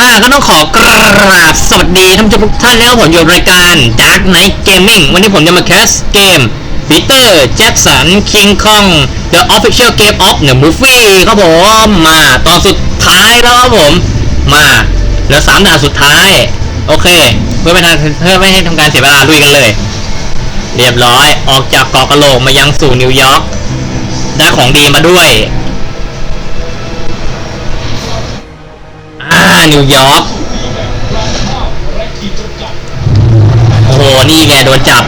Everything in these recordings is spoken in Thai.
อ่าก็ต้องขอกราบสวัสดีท่านผู้ชมทุกท่านนะครับผมอยู่รายการ Dark Knight Gaming วันนี้ผมจะมาแคสเกม Peter Jackson King Kong The Official Game of the Movie ครับผมมาตอนสุดท้ายแล้วครับผมมาเหลือสามด่านสุดท้าย โอเค เพื่อไม่ทำเพื่อไม่ให้ทำการเสียเวลาลุยกันเลย เรียบร้อยออกจากเกาะกะโหลกมายังสู่นิวยอร์กได้ของดีมาด้วย นิวยอร์กโอ้โห นี่แกโดนจับ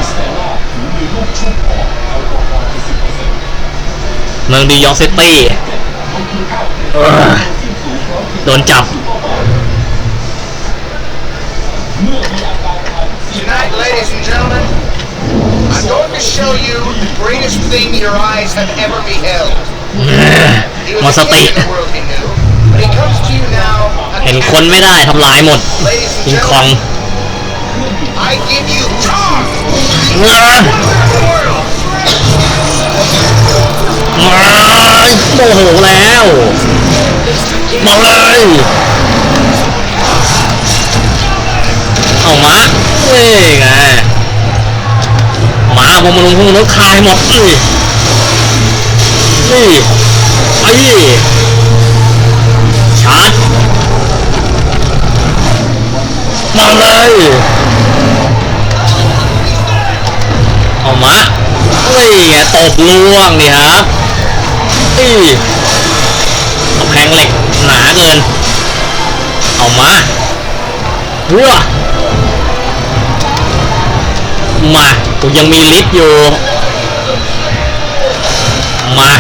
เมืองนิวยอร์กซิตี้โดนจับหมดสติ เห็นคนไม่ได้ทำลายหมด Ladies กิงคอง gentlemen, I give you Tom, เอ้โมโหแล้วมาเลยเอามาเอ้ยไงมาพวกมันลงพวกมันคายหมดนี่นี่ไอ้ชาร์จ มาเลยเอามาเฮ้ยไงตบล่วงนี่ครับนี่เอาแพงเหล็กหนาเกิน เอามาเพื่อมากูยังมีลิฟต์อยู่ มา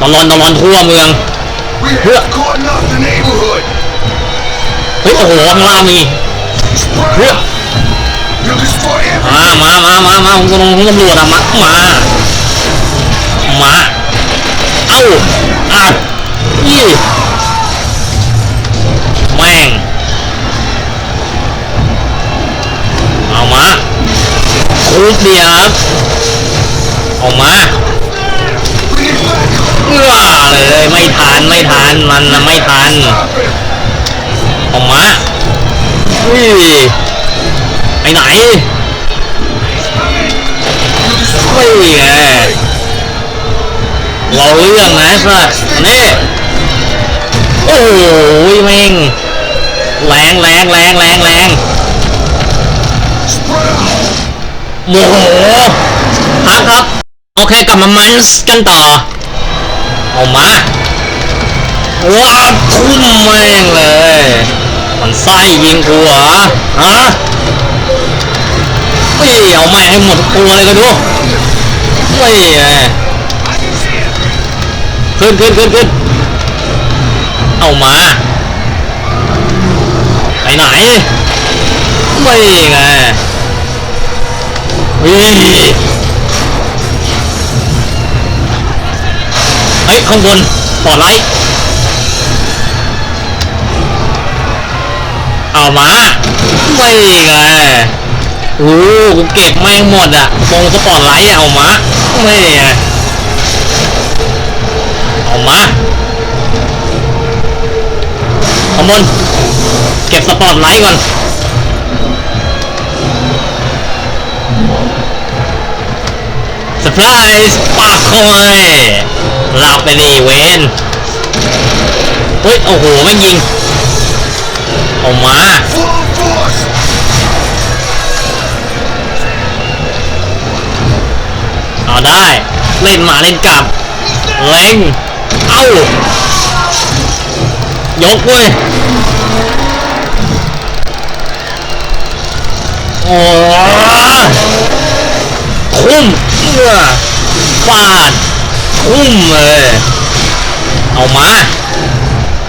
ตลอนตลอนทั่วเมือง We have caught up the neighborhood. เฮ้ยโอ้โหข้างล่างมี Spread Yeah. out. You'll destroy everything. มามามามามาคุณตำรวจคุณตำรวจอะมามา มา เอ้าอะยี่แม่ง เอามาคุกเดียวครับเอามาเอื้อเลยไม่ทันไม่ทันมันนะไม่ทัน ไปไหนไม่ไงเราเรื่องนะสัสนี่โอ้ยแม่งแรงแรงแรงแรงแรง Spread out. โมโหพักครับ โอเคกลับมามันส์กันต่อ เอามาว้าทุ่มแม่งเลย มันไส้ยิงกูเหรอฮะเฮ้ยเอาแม่งให้หมดตัวเลยก็ดูเฮ้ยขึ้นขึ้นขึ้นขึ้นเอามาไปไหนไม่ไงเฮ้ยเฮ้ยข้างบนปอดไลท์ เอามา ไม่ไงโอ้กูเก็บแม่งหมดอะตรงสปอตไลท์อะเอามาไม่ไงเอามาข้างบนเก็บสปอตไลท์ก่อนเซอร์ไพรส์ปักเข้าไปหลับไปดิเวนเฮ้ย โอ้โหแมันยิง ออกมาเอาได้ เล่นมาเล่นกลับเล็งเอ้ายกเว้ยโอ้คุ้มเมื่อฟาดคุ้มเลยเอามา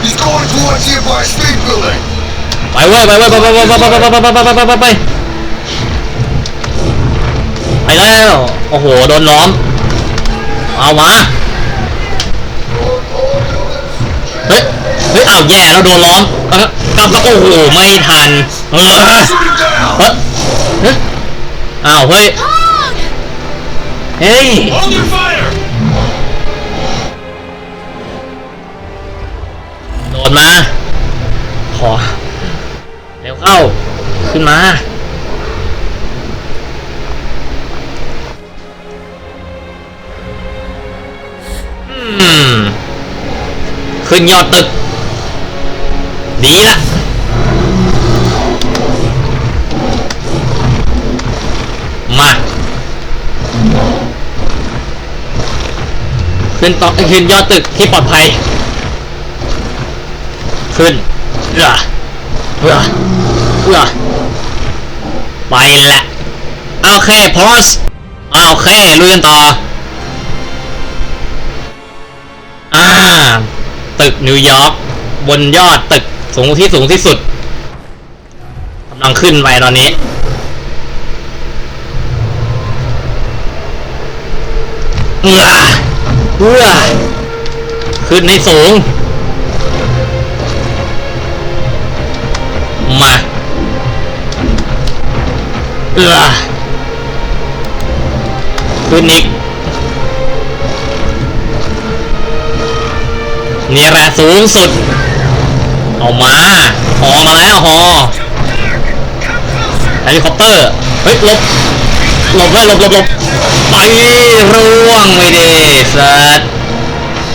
He's going towards the Empire State Building. ไปเว้ยไปเว้ยไปไปไปไปไปไปไปไปไปไปไปไปไปแล้วโอ้โหโดนล้อมเอามาเฮ้ยเฮ้ยเอาแย่แล้วโดนล้อมเอ้อกลับแล้วโอ้โหไม่ทันเออ Shoot him down. เฮ้ยเฮ้ยอ้าวเฮ้ยเฮ้ย Under fire. ดมาขอ เร็วเข้า ขึ้นมาอืมขึ้นยอดตึก ดีละมา ขึ้นต่อขึ้นยอดตึกที่ปลอดภัย ขึ้นเอือเอือ เอือไปแหละโอเคพอสโอเคลุยกันต่อ อ่า ตึกนิวยอร์กบนยอดตึกสูงที่สูงที่สุดกำลังขึ้นไปตอนนี้ เอื้อเอื้อขึ้นในสูง มา เอือขึ้นอีกนี่แหละสูงสุด เอามาหอมาแล้วหอเฮลิคอปเตอร์ เฮ้ยหลบหลบเลยหลบหลบหลบไปร่วงไม่ดีสัตว์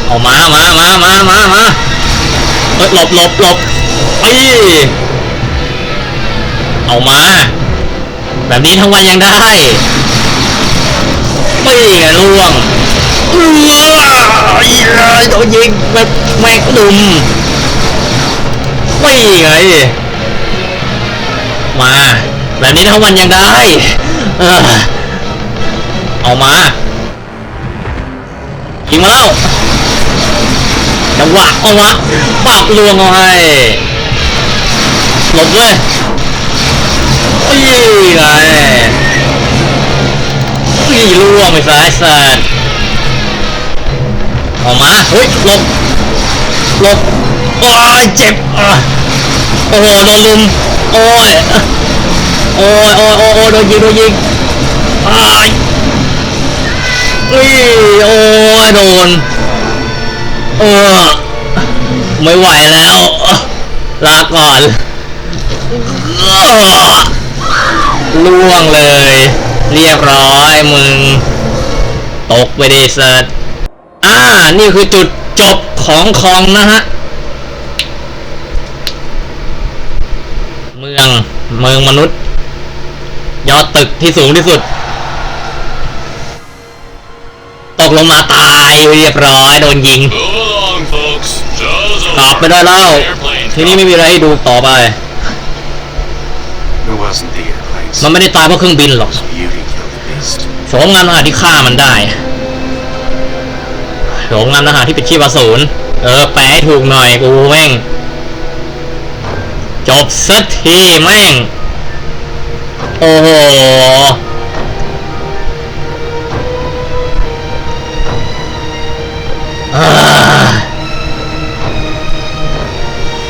เอามามามามามามาเฮ้ยหลบหลบหลบไปเอามา แบบนี้ทั้งวันยังได้ไม่ไงร่วงเออโดนยิงแบบแม็กดุมไม่ไงมา แบบนี้ทั้งวันยังได้ เออเอามายิงมาแล้วจังหวะเอาวะปากลวงเอาให้หลบเลย อีไงอีล่วงไปซ้ายสัตว์ออกมาเฮ้ยหลบหลบโอ้ยเจ็บอะโอ้โหโดนลุมโอ้ยโอ้ยโอ้ยโอ้ยโอ้ยโดนยิงโดนยิงอ้ายอุ้ยโอ้ยโดนเออไม่ไหวแล้วลาก่อน ล่วงเลย เรียบร้อยมึง ตกไปดิเซิร์ตอ่า นี่คือจุดจบของคองนะฮะ เมือง เมืองมนุษย์ ยอดตึกที่สูงที่สุด ตกลงมาตายเรียบร้อยโดนยิง Move along, folks. Show's กลับ over. ไปได้แล้ว Airplanes ทีนี้ไม่มีอะไรให้ดูต่อไป มันไม่ได้ตายเพราะเครื่องบินหรอก Beauty killed the beast. โฉมงานทหารที่ฆ่ามันได้โฉมงานทหารที่เป็นชีพอสูรเออ แปลให้ถูกหน่อยกูแม่ง จบสักทีแม่ง โอ้โหอ่า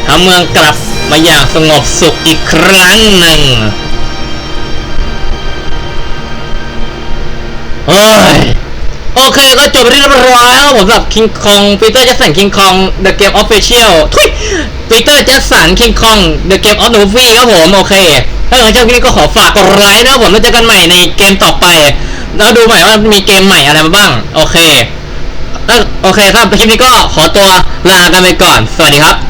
ทำเมืองกลับ มาอย่างสงบสุขอีกครั้งหนึ่งเฮ้ยโอเคก็จบไปเรียบร้อยแล้วผมสำหรับ King Kong Peter Jackson King Kong The Game Official ทุย Peter Jackson King Kong The Game of Movie ครับผมโอเค ถ้าเกิดชอบคลิปนี้ก็ขอฝากกดไลค์นะครับผมแล้วเจอกันใหม่ในเกมต่อไป แล้วดูใหม่ว่ามีเกมใหม่อะไรมาบ้าง โอเคโอเคครับคลิปนี้ก็ขอตัวลากันไปก่อน สวัสดีครับ